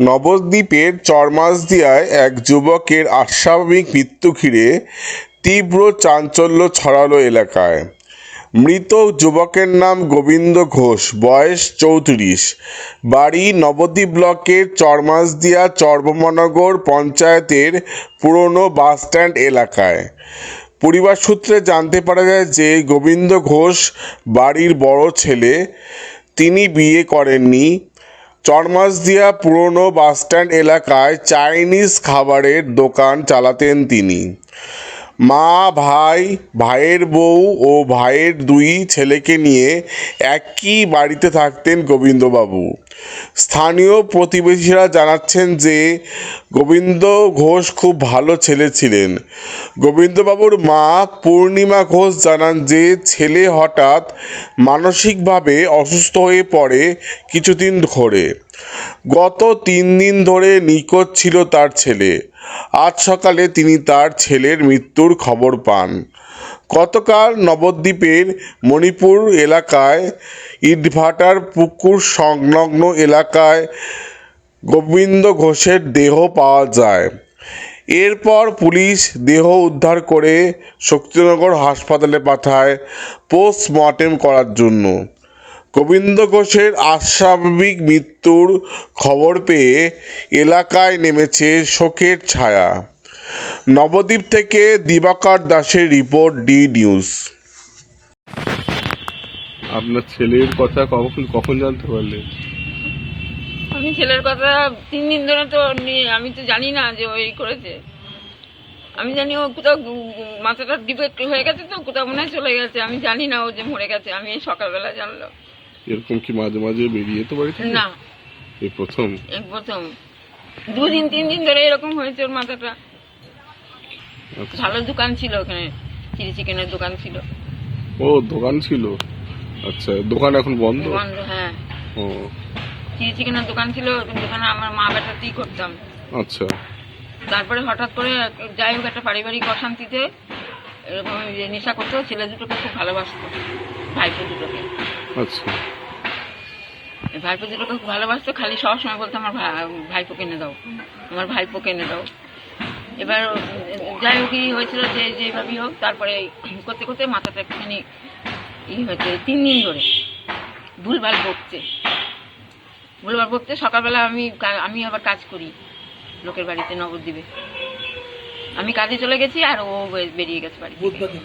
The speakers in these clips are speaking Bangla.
নবদ্বীপের চরমাসদিয়ায় এক যুবকের অস্বাভাবিক মৃত্যু ঘিরে তীব্র চাঞ্চল্য ছড়ালো এলাকায়। মৃত যুবকের নাম গোবিন্দ ঘোষ, বয়স চৌত্রিশ। বাড়ি নবদ্বীপ ব্লকের চরমাসদিয়া চর্বমনগর পঞ্চায়েতের পুরনো বাসস্ট্যান্ড এলাকায়। পরিবার সূত্রে জানতে পারা যায় যে গোবিন্দ ঘোষ বাড়ির বড় ছেলে। তিনি বিয়ে করেননি। চরমাসদিয়া পুরনো বাসস্ট্যান্ড এলাকায় চাইনিজ খাবারের দোকান চালাতেন তিনি। মা, ভাই, ভাইয়ের বউ ও ভাইয়ের দুই ছেলেকে নিয়ে একই বাড়িতে থাকতেন গোবিন্দবাবু। স্থানীয় প্রতিবেশীরা জানাচ্ছেন যে, গোবিন্দ ঘোষ খুব ভালো ছেলে ছিলেন। গোবিন্দবাবুর মা পূর্ণিমা ঘোষ জানান যে, ছেলে হঠাৎ মানসিকভাবে অসুস্থ হয়ে পড়ে কিছুদিন ধরে। গত তিন দিন ধরে নিখোঁজ ছিল তার ছেলে। আজ সকালে তিনি তার ছেলের মৃত্যুর খবর পান। গতকাল নবদ্বীপের মণিপুর এলাকায় ইটভাটার পুকুর সংলগ্ন এলাকায় গোবিন্দ ঘোষের দেহ পাওয়া যায়। এরপর পুলিশ দেহ উদ্ধার করে শক্তিনগর হাসপাতালে পাঠায় পোস্টমর্টেম করার জন্য। গোবিন্দ ঘোষের অস্বাভাবিক মৃত্যুর খবর পেয়ে এলাকায় নেমেছে শোকের ছায়া। নবদ্বীপ থেকে দিবাকর দাসের রিপোর্ট ডি নিউজ। আপনার ছেলের কথা কখন কখন জানতে পারলেন? আমি ছেলের কথা তিন দিন ধরে তো আমি তো জানি না যে ওই করেছে। আমি জানি ও কোথাও মাথাটা ডিফেক্ট হয়ে গেছে তো কোথাও মনে হয় চলে গেছে। আমি জানি না ও যে মরে গেছে। আমি এই সকালবেলা জানলাম। এরকম কি মাঝে মাঝে বেরিয়ে তো বাড়ি থেকে না। এই প্রথম? এই প্রথম। দুদিন তিন দিন ধরে এরকম হয়েছে ওর মাথাটা। আচ্ছা। ভালো দোকান ছিল ওখানে চিলি চিকেনের দোকান ছিল। ও দোকান ছিল? আচ্ছা দোকান এখন বন্ধ? বন্ধ হ্যাঁ। ও। চিলি চিকেনের দোকান ছিল দোকানে আমার মা বেটাতেই করতাম। আচ্ছা। তারপরে হঠাৎ করে যাই হোক একটা পারিবারিক অশান্তিতে এরকম নেশা করতো ছেলে দুটোকে খুব ভালোবাসতো ভাইপো দুটোকে। আচ্ছা। ভাইপো দুটোকে খুব ভালোবাসতো খালি সবসময় বলতো আমার ভাইপো কিনে দাও আমার ভাইপো কিনে দাও। এবার যাই হোক ই হয়েছিল যে যেভাবেই হোক তারপরে করতে করতে মাথাটা একটুখানি ই হয়েছে তিন দিন ধরে ভুলভাল বকছে। ভুলভাল বকতে সকালবেলা আমি আমি আবার কাজ করি লোকের বাড়িতে নবদ্বীপে। আমি কাজে চলে গেছি আর ও বেরিয়ে গেছে বাড়ি থেকে।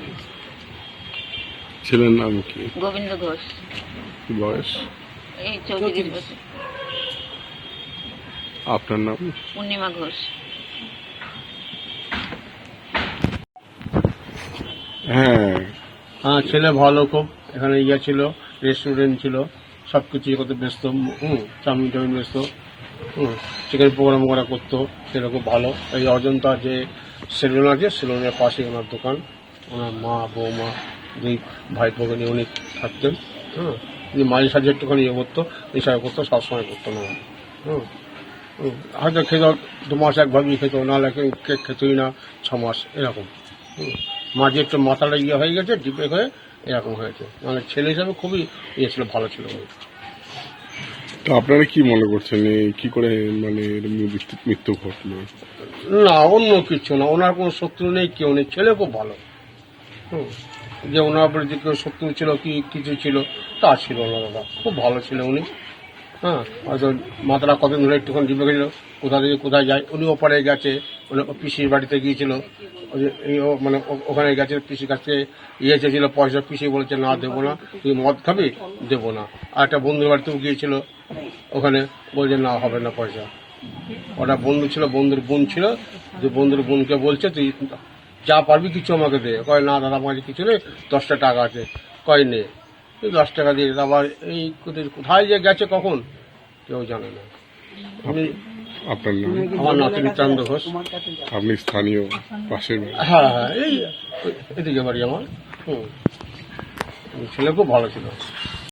ছেলের নাম কি? গোবিন্দ ঘোষ। বয়স? এই চৌত্রিশ। বছর আপনার নাম? পূর্ণিমা ঘোষ। হ্যাঁ। হ্যাঁ ছেলে ভালো খুব। এখানে ইয়ে ছিল রেস্টুরেন্ট ছিল সব কিছু ইয়ে করতে ব্যস্ত হুম চাউমিন টাউমিন ব্যস্ত হুম চিকেন পকোড়া মোকোড়া করতো খুব ভালো। এই অজন্তা যে সেলুন আছে সেলুনের পাশে ওনার দোকান। ওনার মা বৌমা দুই ভাইপোকে নিয়ে উনি থাকতেন হ্যাঁ উনি মাঝে সাঝে একটুখানি ইয়ে করতো নেশা করতো সবসময় করতো না। হুম। হয়তো খেত দু মাস একভাবেই খেত নাহলে কেক খেতই না ছ মাস এরকম। মাঝে একটু মাথাটা ইয়ে হয়ে গেছে ডিপে হয়ে এরকম হয়েছে। মানে ছেলে হিসাবে খুবই ইয়ে ছিল ভালো ছিল। তো আপনারা কি মনে করছেন? কি করে মানে মৃত্যু ঘটলো? না অন্য কিছু না। ওনার কোনো শত্রু নেই কেউ নেই। ছেলে খুব ভালো। হুম। যে ওনার উপরে যে কেউ শত্রু ছিল, কি কিছু ছিল, তা ছিল না দাদা। খুব ভালো ছিল উনি। হ্যাঁ হয়তো মাথাটা কতদিন ধরে একটুখানি ডিপে গেছিল, কোথা থেকে কোথায় যায় উনি ওপারে গেছে উনি পিসির বাড়িতে গিয়েছিল। মানে ওখানে গেছে, পিসির কাছে ইয়ে চেয়েছিল, পয়সা, পিসি বলেছে, না, দেবো না, তুই মদ খাবি? দেবো না। আর একটা বন্ধুর বাড়িতেও গিয়েছিল, ওখানে বলছে, না, হবে না পয়সা। ওটা বন্ধু ছিল, বন্ধুর বোন ছিল, যে বন্ধুর বোনকে বলছে, তুই যা পারবি কিছু আমাকে দে। কয় না দাদা আমার কাছে নেই দশটা টাকা আছে। কয় নে। এই দশ টাকা দিয়ে আবার এই কোথায়- কোথায় যে গেছে কখন কেউ জানে না। আমি আপনার নাম? আমার নাতি নিত্যানন্দ ঘোষ। আপনি স্থানীয় পাশের হ্যাঁ হ্যাঁ এই এদিকে বাড়ি আমার। হুম। ছেলে খুব ভালো ছিল।